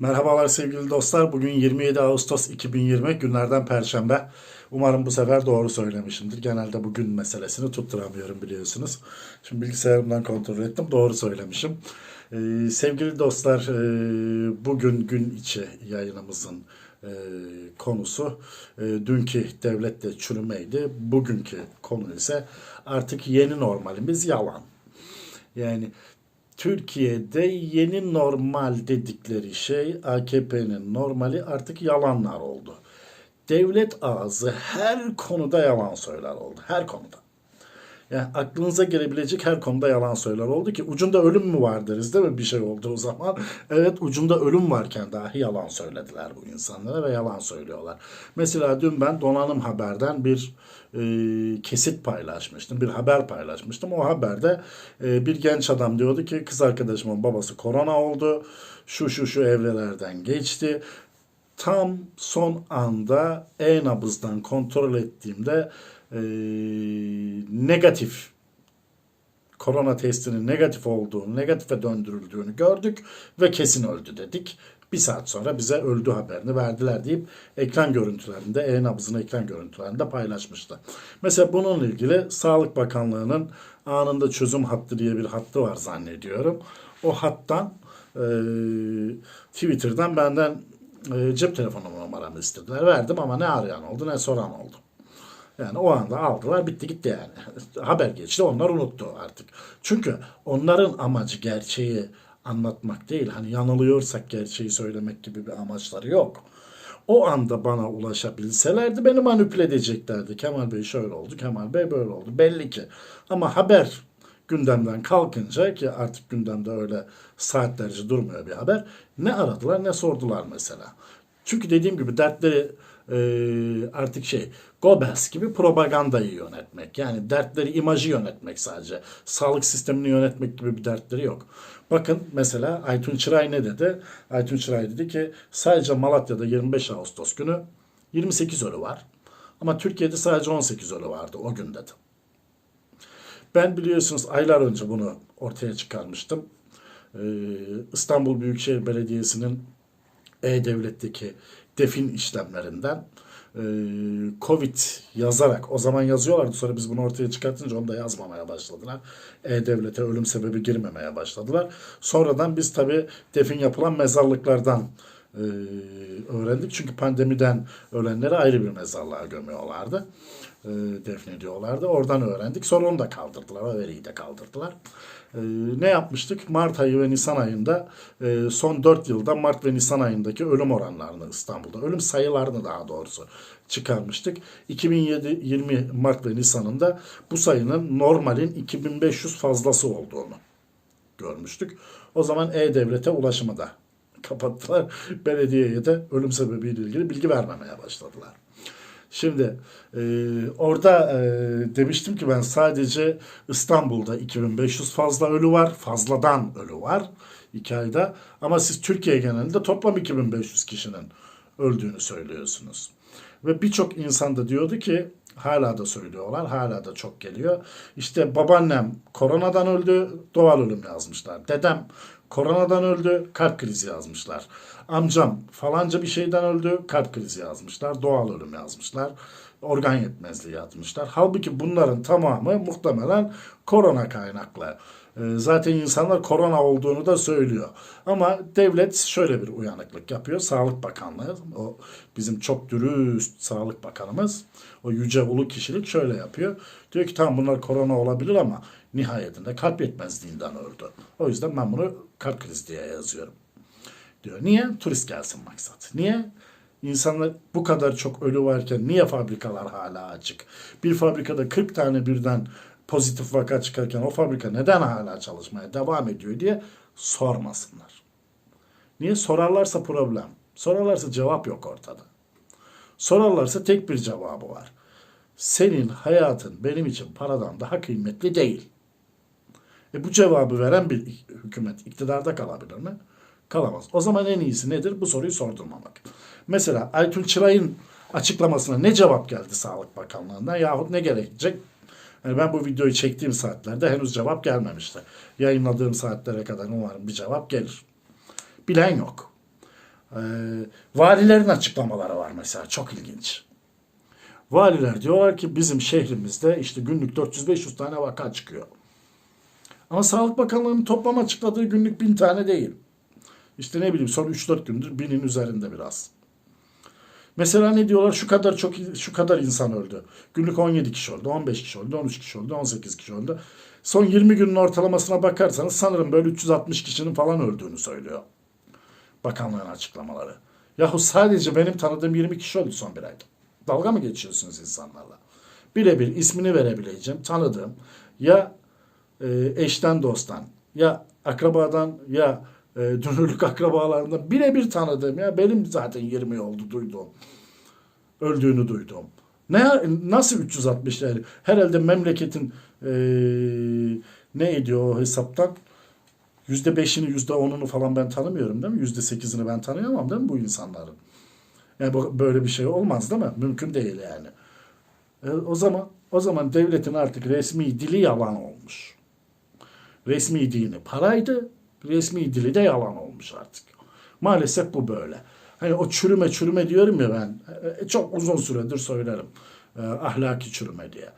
Merhabalar sevgili dostlar. Bugün 27 Ağustos 2020 günlerden Perşembe. Umarım bu sefer doğru söylemişimdir. Genelde bugün meselesini tutturamıyorum biliyorsunuz. Şimdi bilgisayarımdan kontrol ettim. Doğru söylemişim. Ee, sevgili dostlar e, bugün gün içi yayınımızın e, konusu e, dünkü devlette çürümeydi. Bugünkü konu ise artık yeni normalimiz yalan. Yani Türkiye'de yeni normal dedikleri şey AKP'nin normali artık yalanlar oldu. Devlet ağzı her konuda yalan söyler oldu. Her konuda. Yani aklınıza gelebilecek her konuda yalan söyler oldu ki ucunda ölüm mü var deriz değil mi bir şey olduğu zaman. Evet ucunda ölüm varken dahi yalan söylediler bu insanlara ve yalan söylüyorlar. Mesela dün ben Donanım Haber'den bir e, kesit paylaşmıştım. Bir haber paylaşmıştım. O haberde e, bir genç adam diyordu ki kız arkadaşımın babası korona oldu. Şu şu şu evrelerden geçti tam son anda e-nabızdan kontrol ettiğimde e, negatif korona testinin negatif olduğunu, negatife döndürüldüğünü gördük ve kesin öldü dedik. Bir saat sonra bize öldü haberini verdiler deyip ekran görüntülerinde, e-nabızın ekran görüntülerinde paylaşmıştı. Mesela bununla ilgili Sağlık Bakanlığı'nın anında çözüm hattı diye bir hattı var zannediyorum. O hattan e, Twitter'dan benden e, cep telefonu numaramı istediler. Verdim ama ne arayan oldu ne soran oldu. Yani o anda aldılar bitti gitti yani. Haber geçti onlar unuttu artık. Çünkü onların amacı gerçeği anlatmak değil. Hani yanılıyorsak gerçeği söylemek gibi bir amaçları yok. O anda bana ulaşabilselerdi beni manipüle edeceklerdi. Kemal Bey şöyle oldu, Kemal Bey böyle oldu. Belli ki. Ama haber gündemden kalkınca ki artık gündemde öyle saatlerce durmuyor bir haber. Ne aradılar ne sordular mesela. Çünkü dediğim gibi dertleri e, artık şey Goebbels gibi propagandayı yönetmek. Yani dertleri imajı yönetmek sadece. Sağlık sistemini yönetmek gibi bir dertleri yok. Bakın mesela Aytun Çıray ne dedi? Aytun Çıray dedi ki sadece Malatya'da 25 Ağustos günü 28 ölü var. Ama Türkiye'de sadece 18 ölü vardı o gün dedi. Ben biliyorsunuz aylar önce bunu ortaya çıkarmıştım. Ee, İstanbul Büyükşehir Belediyesi'nin E-Devlet'teki defin işlemlerinden e, Covid yazarak o zaman yazıyorlardı sonra biz bunu ortaya çıkartınca onu da yazmamaya başladılar. E-Devlet'e ölüm sebebi girmemeye başladılar. Sonradan biz tabi defin yapılan mezarlıklardan e, öğrendik. Çünkü pandemiden ölenleri ayrı bir mezarlığa gömüyorlardı. E, defnediyorlardı. Oradan öğrendik. Sonra onu da kaldırdılar. O veriyi de kaldırdılar. E, ne yapmıştık? Mart ayı ve Nisan ayında e, son 4 yılda Mart ve Nisan ayındaki ölüm oranlarını İstanbul'da, ölüm sayılarını daha doğrusu çıkarmıştık. 2020 Mart ve Nisan'ında bu sayının normalin 2500 fazlası olduğunu görmüştük. O zaman E-Devlet'e ulaşımı da kapattılar. Belediyeye de ölüm sebebiyle ilgili bilgi vermemeye başladılar. Şimdi e, orada e, demiştim ki ben sadece İstanbul'da 2500 fazla ölü var. Fazladan ölü var iki ayda. Ama siz Türkiye genelinde toplam 2500 kişinin öldüğünü söylüyorsunuz. Ve birçok insan da diyordu ki hala da söylüyorlar. Hala da çok geliyor. İşte babaannem koronadan öldü. Doğal ölüm yazmışlar. Dedem koronadan öldü. Kalp krizi yazmışlar. Amcam falanca bir şeyden öldü. Kalp krizi yazmışlar. Doğal ölüm yazmışlar. Organ yetmezliği yazmışlar. Halbuki bunların tamamı muhtemelen korona kaynaklı. Ee, Zaten insanlar korona olduğunu da söylüyor. Ama devlet şöyle bir uyanıklık yapıyor. Sağlık Bakanlığı, o bizim çok dürüst Sağlık Bakanımız, o yüce ulu kişilik şöyle yapıyor. Diyor ki tamam bunlar korona olabilir ama nihayetinde kalp yetmezliğinden öldü. O yüzden ben bunu kalp krizi diye yazıyorum. Diyor. Niye? Turist gelsin maksat. Niye? İnsanlar bu kadar çok ölü varken niye fabrikalar hala açık? Bir fabrikada 40 tane birden pozitif vaka çıkarken o fabrika neden hala çalışmaya devam ediyor diye sormasınlar. Niye? Sorarlarsa problem. Sorarlarsa cevap yok ortada. Sorarlarsa tek bir cevabı var. Senin hayatın benim için paradan daha kıymetli değil. E bu cevabı veren bir hükümet iktidarda kalabilir mi? Kalamaz. O zaman en iyisi nedir? Bu soruyu sordurmamak. Mesela Aytun Çıray'ın açıklamasına ne cevap geldi Sağlık Bakanlığı'ndan yahut ne gerekecek? Yani ben bu videoyu çektiğim saatlerde henüz cevap gelmemişti. Yayınladığım saatlere kadar umarım bir cevap gelir. Bilen yok. Ee, valilerin açıklamaları var mesela çok ilginç. Valiler diyorlar ki bizim şehrimizde işte günlük 400-500 tane vaka çıkıyor. Ama Sağlık Bakanlığı'nın toplam açıkladığı günlük 1000 tane değil. İşte ne bileyim son 3-4 gündür binin üzerinde biraz. Mesela ne diyorlar şu kadar çok şu kadar insan öldü. Günlük 17 kişi öldü, 15 kişi öldü, 13 kişi öldü, 18 kişi öldü. Son 20 günün ortalamasına bakarsanız sanırım böyle 360 kişinin falan öldüğünü söylüyor. Bakanlığın açıklamaları. Yahu sadece benim tanıdığım 20 kişi öldü son bir ayda. Dalga mı geçiyorsunuz insanlarla? Birebir ismini verebileceğim, tanıdığım ya e, eşten dosttan ya akrabadan ya e, dünürlük akrabalarından birebir tanıdığım ya benim zaten 20 oldu duyduğum. Öldüğünü duydum. Ne nasıl 360 yani? Herhalde memleketin e, ne ediyor o hesaptan? Yüzde beşini, yüzde onunu falan ben tanımıyorum değil mi? Yüzde sekizini ben tanıyamam değil mi bu insanların? Yani böyle bir şey olmaz değil mi? Mümkün değil yani. E, o zaman o zaman devletin artık resmi dili yalan olmuş. Resmi dini paraydı, resmi dili de yalan olmuş artık. Maalesef bu böyle. Hani o çürüme çürüme diyorum ya ben. e, Çok uzun süredir söylerim. E, ahlaki çürüme diye.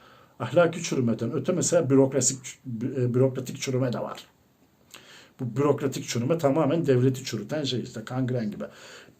Ahlaki çürümeden öte mesela bürokratik, e, bürokratik çürüme de var. Bu bürokratik çürüme tamamen devleti çürüten şey işte kangren gibi.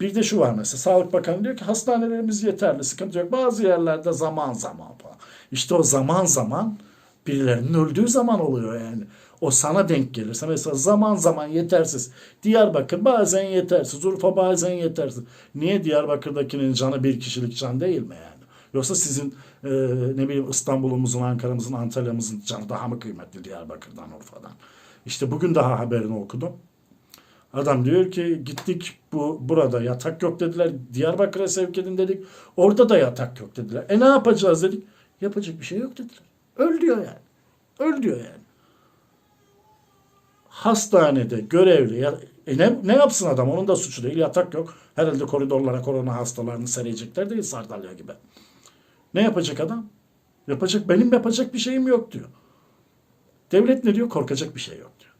Bir de şu var mesela Sağlık Bakanı diyor ki hastanelerimiz yeterli sıkıntı yok. Bazı yerlerde zaman zaman falan. İşte o zaman zaman birilerinin öldüğü zaman oluyor yani. O sana denk gelirse mesela zaman zaman yetersiz. Diyarbakır bazen yetersiz. Urfa bazen yetersiz. Niye Diyarbakır'dakinin canı bir kişilik can değil mi yani? Yoksa sizin e, ne bileyim İstanbul'umuzun, Ankara'mızın, Antalya'mızın canı daha mı kıymetli Diyarbakır'dan, Urfa'dan? İşte bugün daha haberini okudum. Adam diyor ki gittik bu burada yatak yok dediler. Diyarbakır'a sevk edin dedik. Orada da yatak yok dediler. E ne yapacağız dedik. Yapacak bir şey yok dediler. Öl diyor yani. Öl diyor yani. Hastanede görevli ya, e ne, ne yapsın adam? Onun da suçu değil. Yatak yok. Herhalde koridorlara korona hastalarını sereyecekler değil Sardalya gibi. Ne yapacak adam? Yapacak benim yapacak bir şeyim yok diyor. Devlet ne diyor? Korkacak bir şey yok diyor.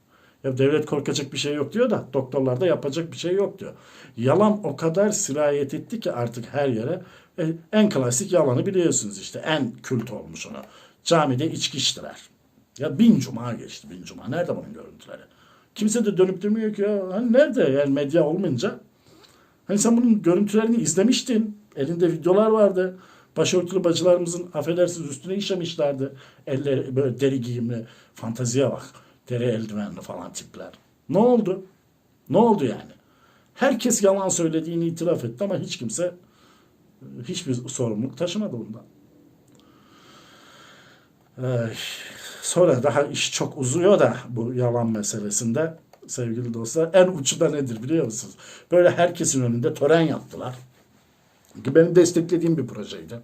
Ya devlet korkacak bir şey yok diyor da doktorlarda yapacak bir şey yok diyor. Yalan o kadar sirayet etti ki artık her yere. E, en klasik yalanı biliyorsunuz işte. En kült olmuş onu. Camide içki içtiler. Ya bin cuma geçti bin cuma. Nerede bunun görüntüleri? Kimse de dönüp demiyor ki ya hani nerede yani medya olmayınca. Hani sen bunun görüntülerini izlemiştin. Elinde videolar vardı. Başörtülü bacılarımızın affedersiniz üstüne işemişlerdi. Elleri böyle deri giyimli. Fantaziye bak. Deri eldivenli falan tipler. Ne oldu? Ne oldu yani? Herkes yalan söylediğini itiraf etti ama hiç kimse hiçbir sorumluluk taşımadı bundan. Ay, sonra daha iş çok uzuyor da bu yalan meselesinde sevgili dostlar. En ucu da nedir biliyor musunuz? Böyle herkesin önünde tören yaptılar. Ki benim desteklediğim bir projeydi.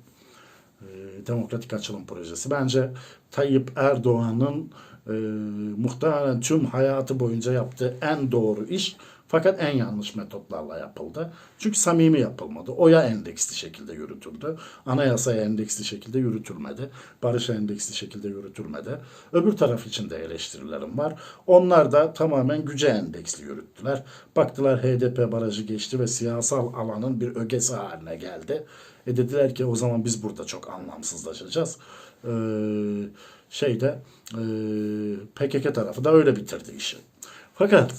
Ee, Demokratik Açılım Projesi. Bence Tayyip Erdoğan'ın e, muhtemelen tüm hayatı boyunca yaptığı en doğru iş fakat en yanlış metotlarla yapıldı. Çünkü samimi yapılmadı. Oya endeksli şekilde yürütüldü. Anayasaya endeksli şekilde yürütülmedi. Barışa endeksli şekilde yürütülmedi. Öbür taraf için de eleştirilerim var. Onlar da tamamen güce endeksli yürüttüler. Baktılar HDP barajı geçti ve siyasal alanın bir ögesi haline geldi. E dediler ki o zaman biz burada çok anlamsızlaşacağız. Ee, şeyde e, PKK tarafı da öyle bitirdi işi. Fakat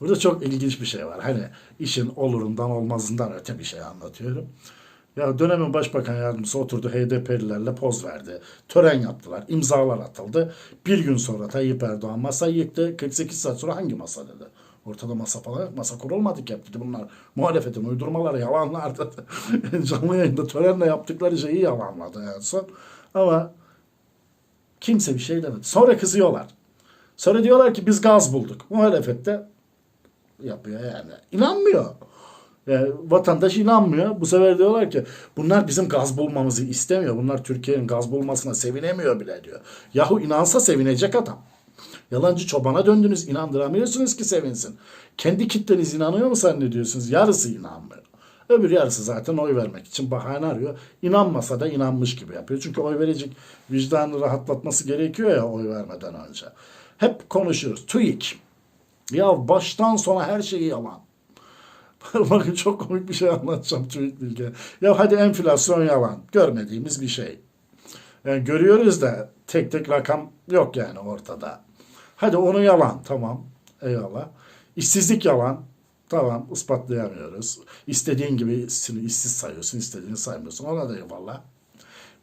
Burada çok ilginç bir şey var. Hani işin olurundan olmazından öte bir şey anlatıyorum. Ya dönemin başbakan yardımcısı oturdu HDP'lilerle poz verdi. Tören yaptılar. imzalar atıldı. Bir gün sonra Tayyip Erdoğan masayı yıktı. 48 saat sonra hangi masa dedi. Ortada masa falan. Masa kurulmadı ki dedi. Bunlar muhalefetin uydurmaları yalanlardı. Canlı yayında törenle yaptıkları şeyi yalanladı en son. Ama kimse bir şey demedi. Sonra kızıyorlar. Sonra diyorlar ki biz gaz bulduk. Muhalefette yapıyor yani. İnanmıyor. Yani vatandaş inanmıyor. Bu sefer diyorlar ki bunlar bizim gaz bulmamızı istemiyor. Bunlar Türkiye'nin gaz bulmasına sevinemiyor bile diyor. Yahu inansa sevinecek adam. Yalancı çobana döndünüz. inandıramıyorsunuz ki sevinsin. Kendi kitleniz inanıyor mu zannediyorsunuz? Yarısı inanmıyor. Öbür yarısı zaten oy vermek için bahane arıyor. İnanmasa da inanmış gibi yapıyor. Çünkü oy verecek vicdanını rahatlatması gerekiyor ya oy vermeden önce. Hep konuşuyoruz. TÜİK. Ya baştan sona her şeyi yalan. Bakın çok komik bir şey anlatacağım TÜİK bilgi. Ya hadi enflasyon yalan. Görmediğimiz bir şey. Yani görüyoruz da tek tek rakam yok yani ortada. Hadi onu yalan. Tamam. Eyvallah. İşsizlik yalan. Tamam ispatlayamıyoruz. İstediğin gibi işsiz sayıyorsun, istediğini saymıyorsun. Ona da eyvallah.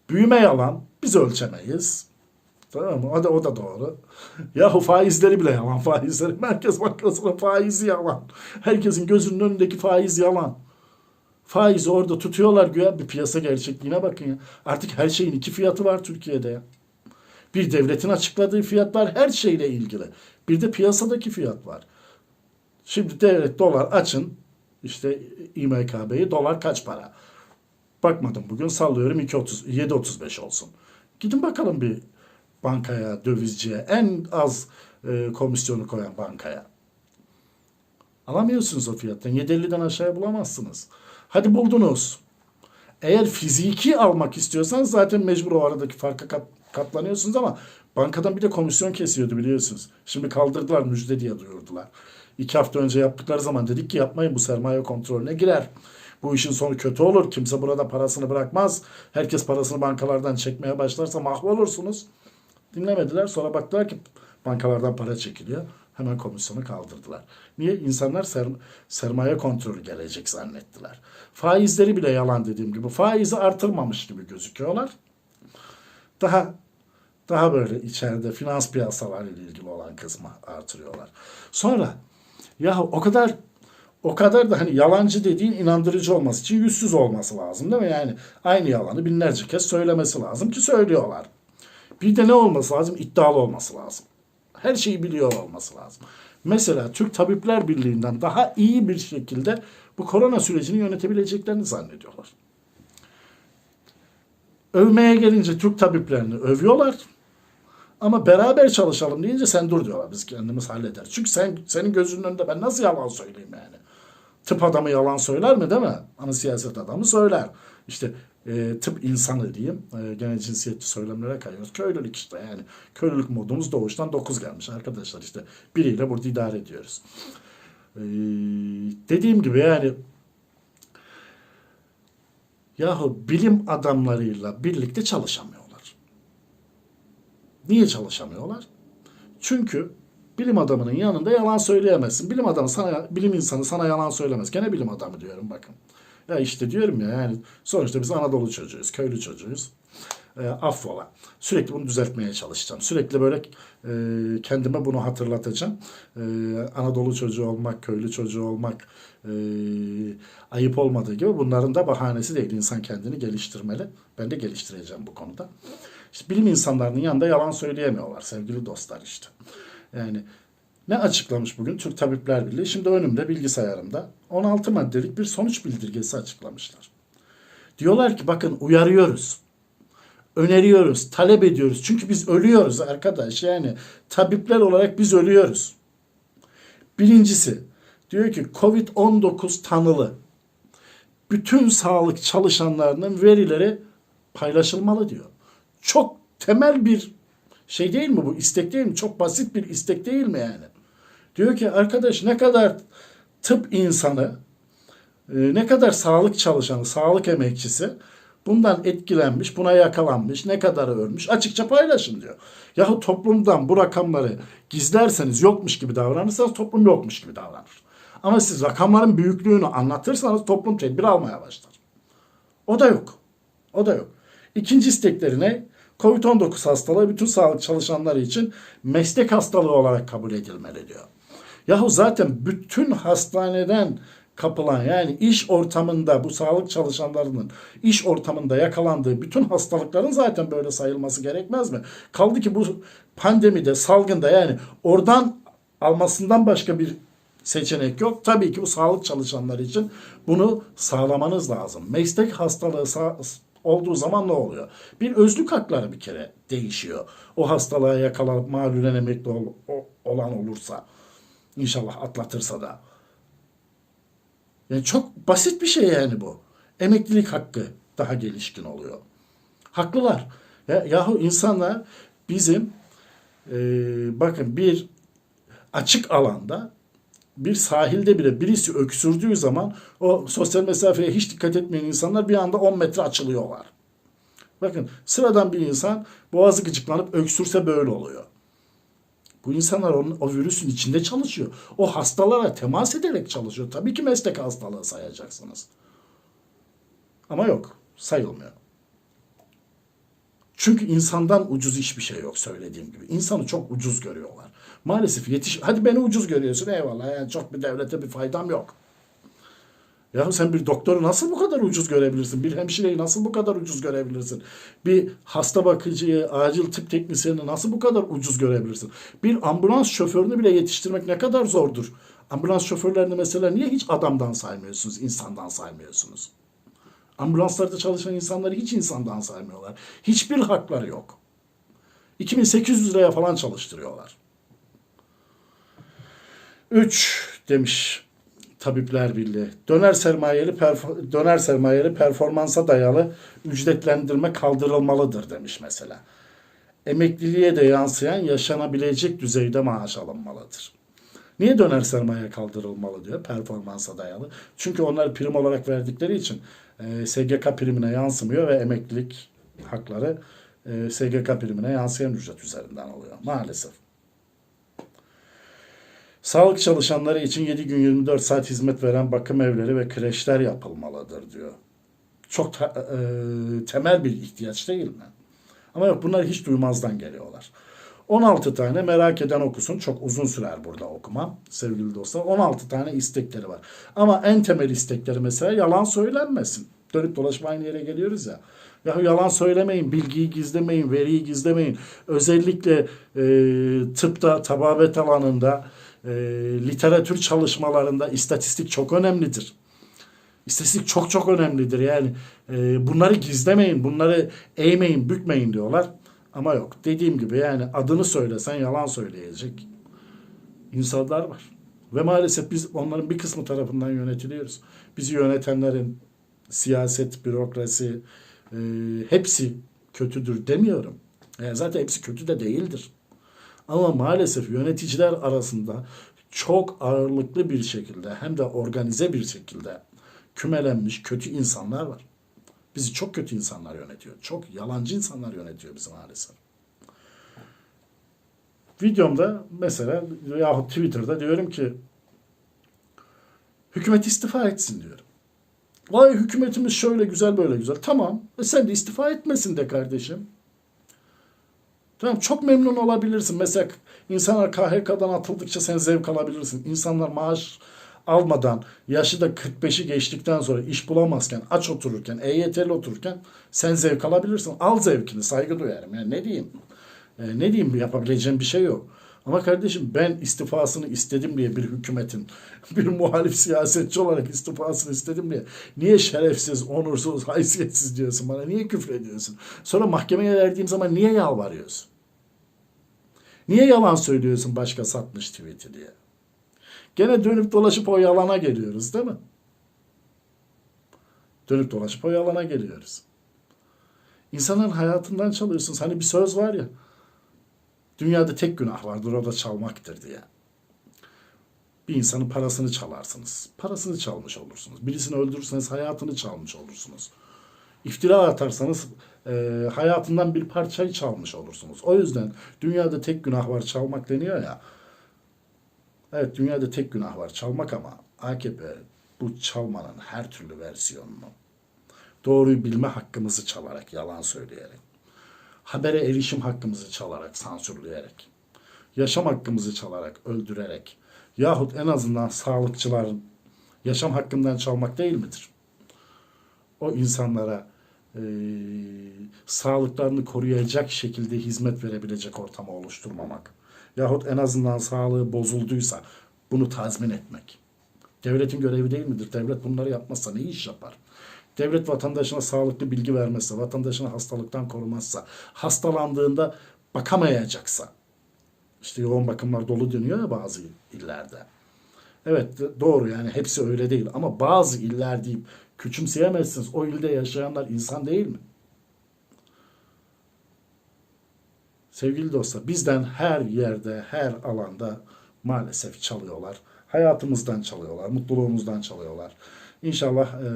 Büyüme yalan. Biz ölçemeyiz. Tamam mı? O da, o da doğru. Yahu faizleri bile yalan faizleri. Merkez Bankası'nın faizi yalan. Herkesin gözünün önündeki faiz yalan. Faizi orada tutuyorlar güya bir piyasa gerçekliğine bakın ya. Artık her şeyin iki fiyatı var Türkiye'de ya. Bir devletin açıkladığı fiyat var her şeyle ilgili. Bir de piyasadaki fiyat var. Şimdi devlet dolar açın. İşte İMKB'yi dolar kaç para? Bakmadım bugün sallıyorum 2.30 7.35 olsun. Gidin bakalım bir bankaya, dövizciye, en az e, komisyonu koyan bankaya. Alamıyorsunuz o fiyattan. 7.50'den aşağıya bulamazsınız. Hadi buldunuz. Eğer fiziki almak istiyorsanız zaten mecbur o aradaki farka kat, katlanıyorsunuz ama bankadan bir de komisyon kesiyordu biliyorsunuz. Şimdi kaldırdılar müjde diye duyurdular. İki hafta önce yaptıkları zaman dedik ki yapmayın bu sermaye kontrolüne girer. Bu işin sonu kötü olur. Kimse burada parasını bırakmaz. Herkes parasını bankalardan çekmeye başlarsa mahvolursunuz. Dinlemediler. Sonra baktılar ki bankalardan para çekiliyor. Hemen komisyonu kaldırdılar. Niye? İnsanlar ser, sermaye kontrolü gelecek zannettiler. Faizleri bile yalan dediğim gibi. Faizi artırmamış gibi gözüküyorlar. Daha daha böyle içeride finans piyasalarıyla ilgili olan kısmı artırıyorlar. Sonra ya o kadar o kadar da hani yalancı dediğin inandırıcı olması için yüzsüz olması lazım değil mi? Yani aynı yalanı binlerce kez söylemesi lazım ki söylüyorlar. Bir de ne olması lazım? İddialı olması lazım. Her şeyi biliyor olması lazım. Mesela Türk Tabipler Birliği'nden daha iyi bir şekilde bu korona sürecini yönetebileceklerini zannediyorlar. Övmeye gelince Türk tabiplerini övüyorlar. Ama beraber çalışalım deyince sen dur diyorlar. Biz kendimiz halleder. Çünkü sen senin gözünün önünde ben nasıl yalan söyleyeyim yani? Tıp adamı yalan söyler mi değil mi? Ama siyaset adamı söyler. İşte e, tıp insanı diyeyim. E, gene cinsiyetçi söylemlere kayıyoruz. Köylülük işte yani. Köylülük modumuz doğuştan 9 gelmiş arkadaşlar işte. Biriyle burada idare ediyoruz. E, dediğim gibi yani yahu bilim adamlarıyla birlikte çalışamıyorlar. Niye çalışamıyorlar? Çünkü bilim adamının yanında yalan söyleyemezsin. Bilim adamı sana, bilim insanı sana yalan söylemez. Gene bilim adamı diyorum bakın. Ya işte diyorum ya yani sonuçta biz Anadolu çocuğuyuz, köylü çocuğuyuz. E, affola. Sürekli bunu düzeltmeye çalışacağım. Sürekli böyle e, kendime bunu hatırlatacağım. E, Anadolu çocuğu olmak, köylü çocuğu olmak e, ayıp olmadığı gibi bunların da bahanesi değil. İnsan kendini geliştirmeli. Ben de geliştireceğim bu konuda. İşte bilim insanlarının yanında yalan söyleyemiyorlar sevgili dostlar işte. Yani ne açıklamış bugün Türk Tabipler Birliği? Şimdi önümde bilgisayarımda 16 maddelik bir sonuç bildirgesi açıklamışlar. Diyorlar ki bakın uyarıyoruz. Öneriyoruz, talep ediyoruz. Çünkü biz ölüyoruz arkadaş. Yani tabipler olarak biz ölüyoruz. Birincisi diyor ki Covid-19 tanılı. Bütün sağlık çalışanlarının verileri paylaşılmalı diyor. Çok temel bir şey değil mi bu? İstek değil mi? Çok basit bir istek değil mi yani? Diyor ki arkadaş ne kadar tıp insanı, e, ne kadar sağlık çalışanı, sağlık emekçisi bundan etkilenmiş, buna yakalanmış, ne kadar ölmüş açıkça paylaşın diyor. Yahu toplumdan bu rakamları gizlerseniz yokmuş gibi davranırsanız toplum yokmuş gibi davranır. Ama siz rakamların büyüklüğünü anlatırsanız toplum tedbir almaya başlar. O da yok. O da yok. İkinci istekleri ne? Covid-19 hastalığı bütün sağlık çalışanları için meslek hastalığı olarak kabul edilmeli diyor. Yahu zaten bütün hastaneden kapılan yani iş ortamında bu sağlık çalışanlarının iş ortamında yakalandığı bütün hastalıkların zaten böyle sayılması gerekmez mi? Kaldı ki bu pandemide salgında yani oradan almasından başka bir seçenek yok. Tabii ki bu sağlık çalışanları için bunu sağlamanız lazım. Meslek hastalığı olduğu zaman ne oluyor? Bir özlük hakları bir kere değişiyor. O hastalığa yakalanıp malulen emekli ol, o, olan olursa. İnşallah atlatırsa da. Yani çok basit bir şey yani bu. Emeklilik hakkı daha gelişkin oluyor. Haklılar. Ya, yahu insanlar bizim e, bakın bir açık alanda bir sahilde bile birisi öksürdüğü zaman o sosyal mesafeye hiç dikkat etmeyen insanlar bir anda 10 metre açılıyorlar. Bakın sıradan bir insan boğazı gıcıklanıp öksürse böyle oluyor. Bu insanlar onun, o virüsün içinde çalışıyor. O hastalara temas ederek çalışıyor. Tabii ki meslek hastalığı sayacaksınız. Ama yok. Sayılmıyor. Çünkü insandan ucuz hiçbir şey yok söylediğim gibi. İnsanı çok ucuz görüyorlar. Maalesef yetiş... Hadi beni ucuz görüyorsun eyvallah. Yani çok bir devlete bir faydam yok. Ya sen bir doktoru nasıl bu kadar ucuz görebilirsin? Bir hemşireyi nasıl bu kadar ucuz görebilirsin? Bir hasta bakıcıyı, acil tıp teknisyenini nasıl bu kadar ucuz görebilirsin? Bir ambulans şoförünü bile yetiştirmek ne kadar zordur? Ambulans şoförlerini mesela niye hiç adamdan saymıyorsunuz, insandan saymıyorsunuz? Ambulanslarda çalışan insanları hiç insandan saymıyorlar. Hiçbir hakları yok. 2800 liraya falan çalıştırıyorlar. 3 demiş Tabipler Birliği. Döner sermayeli perfor- döner sermayeli performansa dayalı ücretlendirme kaldırılmalıdır demiş mesela. Emekliliğe de yansıyan yaşanabilecek düzeyde maaş alınmalıdır. Niye döner sermaye kaldırılmalı diyor performansa dayalı? Çünkü onlar prim olarak verdikleri için e, SGK primine yansımıyor ve emeklilik hakları e, SGK primine yansıyan ücret üzerinden oluyor maalesef. Sağlık çalışanları için 7 gün 24 saat hizmet veren bakım evleri ve kreşler yapılmalıdır diyor. Çok ta- e, temel bir ihtiyaç değil mi? Ama yok bunlar hiç duymazdan geliyorlar. 16 tane merak eden okusun. Çok uzun sürer burada okumam sevgili dostlar. 16 tane istekleri var. Ama en temel istekleri mesela yalan söylenmesin. Dönüp dolaşıp aynı yere geliyoruz ya. Ya yalan söylemeyin, bilgiyi gizlemeyin, veriyi gizlemeyin. Özellikle e, tıpta, tababet alanında, e, literatür çalışmalarında istatistik çok önemlidir. İstatistik çok çok önemlidir. Yani e, bunları gizlemeyin, bunları eğmeyin, bükmeyin diyorlar. Ama yok. Dediğim gibi yani adını söylesen yalan söyleyecek insanlar var. Ve maalesef biz onların bir kısmı tarafından yönetiliyoruz. Bizi yönetenlerin siyaset, bürokrasi e, hepsi kötüdür demiyorum. E, zaten hepsi kötü de değildir. Ama maalesef yöneticiler arasında çok ağırlıklı bir şekilde hem de organize bir şekilde kümelenmiş kötü insanlar var. Bizi çok kötü insanlar yönetiyor. Çok yalancı insanlar yönetiyor bizi maalesef. Videomda mesela yahut Twitter'da diyorum ki hükümet istifa etsin diyorum. Vay hükümetimiz şöyle güzel böyle güzel. Tamam. E sen de istifa etmesin de kardeşim. Tamam çok memnun olabilirsin. Mesela insanlar KHK'dan atıldıkça sen zevk alabilirsin. İnsanlar maaş almadan yaşı da 45'i geçtikten sonra iş bulamazken, aç otururken, EYT'li otururken sen zevk alabilirsin. Al zevkini, saygı duyarım. Yani ne diyeyim? E, ne diyeyim yapabileceğim bir şey yok. Ama kardeşim ben istifasını istedim diye bir hükümetin, bir muhalif siyasetçi olarak istifasını istedim diye niye şerefsiz, onursuz, haysiyetsiz diyorsun bana? Niye küfür ediyorsun? Sonra mahkemeye verdiğim zaman niye yalvarıyorsun? Niye yalan söylüyorsun başka satmış tweet'i diye? Gene dönüp dolaşıp o yalana geliyoruz değil mi? Dönüp dolaşıp o yalana geliyoruz. İnsanların hayatından çalıyorsunuz. Hani bir söz var ya. Dünyada tek günah vardır o da çalmaktır diye. Bir insanın parasını çalarsınız. Parasını çalmış olursunuz. Birisini öldürürseniz hayatını çalmış olursunuz. İftira atarsanız e, hayatından bir parçayı çalmış olursunuz. O yüzden dünyada tek günah var çalmak deniyor ya. Evet dünyada tek günah var çalmak ama AKP bu çalmanın her türlü versiyonunu doğruyu bilme hakkımızı çalarak, yalan söyleyerek, habere erişim hakkımızı çalarak, sansürleyerek, yaşam hakkımızı çalarak, öldürerek yahut en azından sağlıkçıların yaşam hakkından çalmak değil midir? O insanlara e, sağlıklarını koruyacak şekilde hizmet verebilecek ortamı oluşturmamak yahut en azından sağlığı bozulduysa bunu tazmin etmek. Devletin görevi değil midir? Devlet bunları yapmazsa ne iş yapar? Devlet vatandaşına sağlıklı bilgi vermezse, vatandaşını hastalıktan korumazsa, hastalandığında bakamayacaksa, işte yoğun bakımlar dolu dönüyor ya bazı illerde. Evet doğru yani hepsi öyle değil ama bazı iller deyip küçümseyemezsiniz. O ilde yaşayanlar insan değil mi? Sevgili dostlar bizden her yerde, her alanda maalesef çalıyorlar. hayatımızdan çalıyorlar, mutluluğumuzdan çalıyorlar. İnşallah e,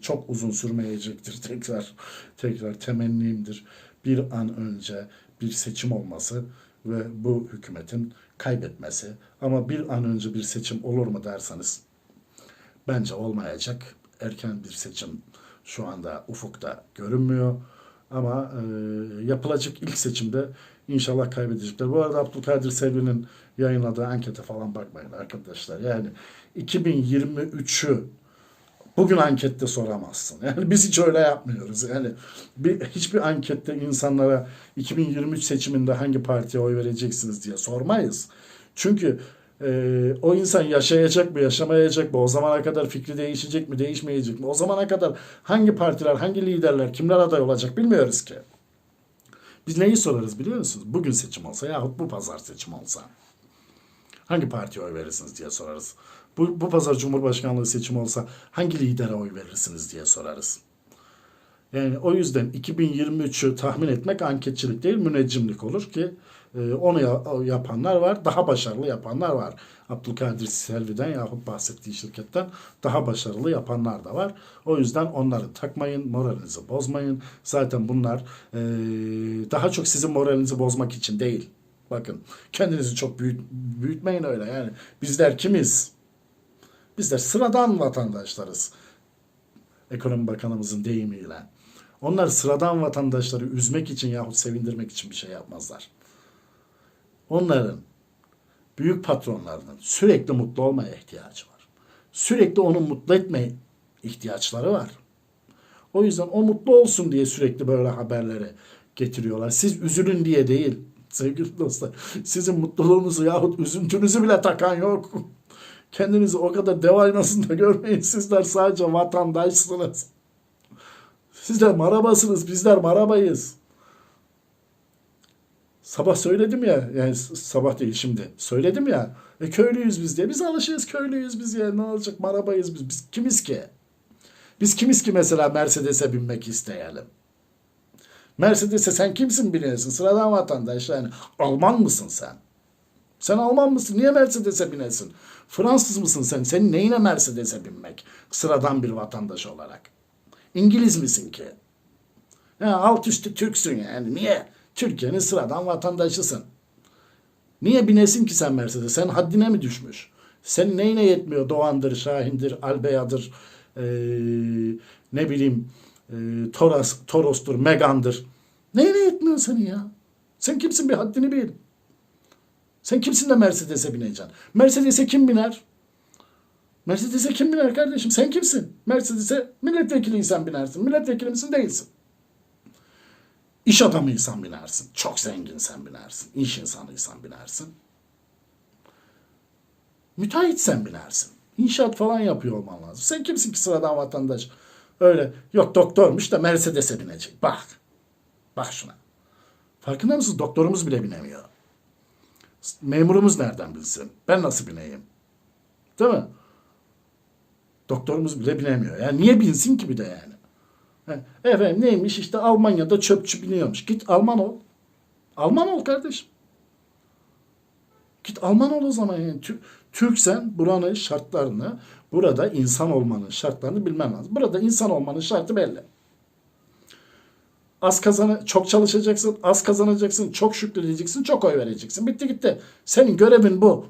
çok uzun sürmeyecektir tekrar. Tekrar temennimdir. Bir an önce bir seçim olması ve bu hükümetin kaybetmesi. Ama bir an önce bir seçim olur mu derseniz bence olmayacak. Erken bir seçim şu anda ufukta görünmüyor. Ama e, yapılacak ilk seçimde inşallah kaybedecekler. Bu arada Abdülkadir Selvi'nin yayınladığı ankete falan bakmayın arkadaşlar. Yani 2023'ü bugün ankette soramazsın. Yani biz hiç öyle yapmıyoruz. Yani bir, hiçbir ankette insanlara 2023 seçiminde hangi partiye oy vereceksiniz diye sormayız. Çünkü e, o insan yaşayacak mı, yaşamayacak mı? O zamana kadar fikri değişecek mi, değişmeyecek mi? O zamana kadar hangi partiler, hangi liderler, kimler aday olacak bilmiyoruz ki. Biz neyi sorarız biliyor musunuz? Bugün seçim olsa yahut bu pazar seçim olsa. Hangi partiye oy verirsiniz diye sorarız. Bu, bu pazar Cumhurbaşkanlığı seçimi olsa hangi lidere oy verirsiniz diye sorarız. Yani o yüzden 2023'ü tahmin etmek anketçilik değil müneccimlik olur ki onu ya- yapanlar var, daha başarılı yapanlar var. Abdülkadir Selvi'den yahut bahsettiği şirketten daha başarılı yapanlar da var. O yüzden onları takmayın, moralinizi bozmayın. Zaten bunlar e, daha çok sizin moralinizi bozmak için değil. Bakın kendinizi çok büyüt, büyütmeyin öyle yani. Bizler kimiz? Bizler sıradan vatandaşlarız. Ekonomi Bakanımızın deyimiyle. Onlar sıradan vatandaşları üzmek için yahut sevindirmek için bir şey yapmazlar. Onların büyük patronlarının sürekli mutlu olmaya ihtiyacı var. Sürekli onu mutlu etmeye ihtiyaçları var. O yüzden o mutlu olsun diye sürekli böyle haberleri getiriyorlar. Siz üzülün diye değil sevgili dostlar. Sizin mutluluğunuzu yahut üzüntünüzü bile takan yok. Kendinizi o kadar dev aynasında görmeyin. Sizler sadece vatandaşsınız. Sizler marabasınız, bizler marabayız. Sabah söyledim ya, yani sabah değil şimdi. Söyledim ya, e, köylüyüz biz diye. Biz alışığız köylüyüz biz ya. Ne olacak marabayız biz. Biz kimiz ki? Biz kimiz ki mesela Mercedes'e binmek isteyelim? Mercedes'e sen kimsin biliyorsun? Sıradan vatandaş yani. Alman mısın sen? Sen Alman mısın? Niye Mercedes'e binesin? Fransız mısın sen? Senin neyine Mercedes'e binmek? Sıradan bir vatandaş olarak. İngiliz misin ki? Ha, alt üstü Türksün yani. Niye? Türkiye'nin sıradan vatandaşısın. Niye binesin ki sen Mercedes? Sen haddine mi düşmüş? Senin neyine yetmiyor? Doğan'dır, Şahin'dir, Albeya'dır, eee, ne bileyim eee, Toras, Toros'tur, Megan'dır. Neyine yetmiyor senin ya? Sen kimsin bir haddini bil. Sen kimsin de Mercedes'e bineceksin? Mercedes'e kim biner? Mercedes'e kim biner kardeşim? Sen kimsin? Mercedes'e milletvekiliysen binersin. Milletvekili misin? Değilsin. İş adamıysan binersin. Çok zenginsen binersin. İş insanıysan binersin. Müteahhitsen binersin. İnşaat falan yapıyor olman lazım. Sen kimsin ki sıradan vatandaş? Öyle yok doktormuş da Mercedes'e binecek. Bak. Bak şuna. Farkında mısınız? Doktorumuz bile binemiyor. Memurumuz nereden bilsin? Ben nasıl bineyim? Değil mi? Doktorumuz bile binemiyor. Yani niye binsin ki bir de yani? He, Efendim neymiş işte Almanya'da çöpçü biniyormuş. Git Alman ol. Alman ol kardeşim. Git Alman ol o zaman yani. Tü- Türksen buranın şartlarını, burada insan olmanın şartlarını bilmen lazım. Burada insan olmanın şartı belli. Az kazanı, çok çalışacaksın, az kazanacaksın, çok şükredeceksin, çok oy vereceksin. Bitti gitti. Senin görevin bu.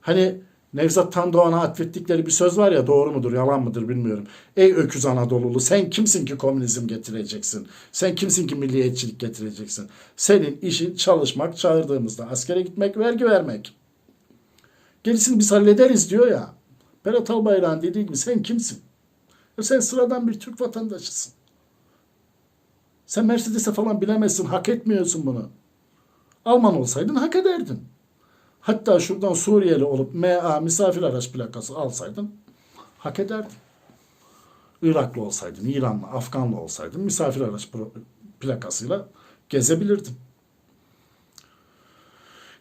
Hani Nevzat Tandoğan'a atfettikleri bir söz var ya doğru mudur yalan mıdır bilmiyorum. Ey öküz Anadolulu sen kimsin ki komünizm getireceksin? Sen kimsin ki milliyetçilik getireceksin? Senin işin çalışmak, çağırdığımızda askere gitmek, vergi vermek. Gerisini biz hallederiz diyor ya. Berat Albayrak'ın dediği gibi sen kimsin? Sen sıradan bir Türk vatandaşısın. Sen Mercedes'e falan bilemezsin, hak etmiyorsun bunu. Alman olsaydın hak ederdin. Hatta şuradan Suriyeli olup MA misafir araç plakası alsaydın hak ederdin. Iraklı olsaydın, İranlı, Afganlı olsaydın misafir araç plakasıyla gezebilirdin.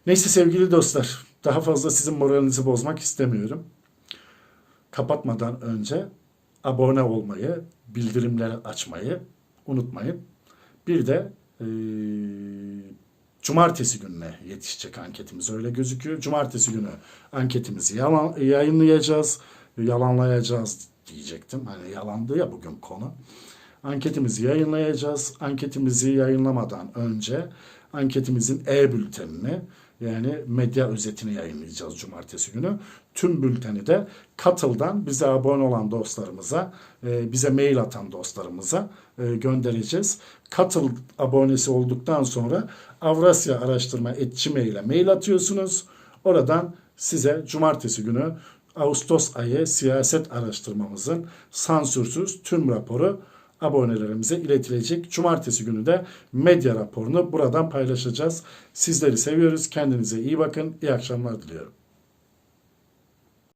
Neyse sevgili dostlar, daha fazla sizin moralinizi bozmak istemiyorum. Kapatmadan önce abone olmayı, bildirimleri açmayı unutmayın. Bir de eee, Cumartesi gününe yetişecek anketimiz öyle gözüküyor. Cumartesi günü anketimizi yalan, yayınlayacağız. Yalanlayacağız diyecektim. Hani yalandı ya bugün konu. Anketimizi yayınlayacağız. Anketimizi yayınlamadan önce anketimizin e-bültenini yani medya özetini yayınlayacağız cumartesi günü. Tüm bülteni de katıldan bize abone olan dostlarımıza, e, bize mail atan dostlarımıza e, göndereceğiz. Katıl abonesi olduktan sonra Avrasya Araştırma Etçimeil'e mail atıyorsunuz. Oradan size cumartesi günü Ağustos ayı siyaset araştırmamızın sansürsüz tüm raporu abonelerimize iletilecek. Cumartesi günü de medya raporunu buradan paylaşacağız. Sizleri seviyoruz. Kendinize iyi bakın. İyi akşamlar diliyorum.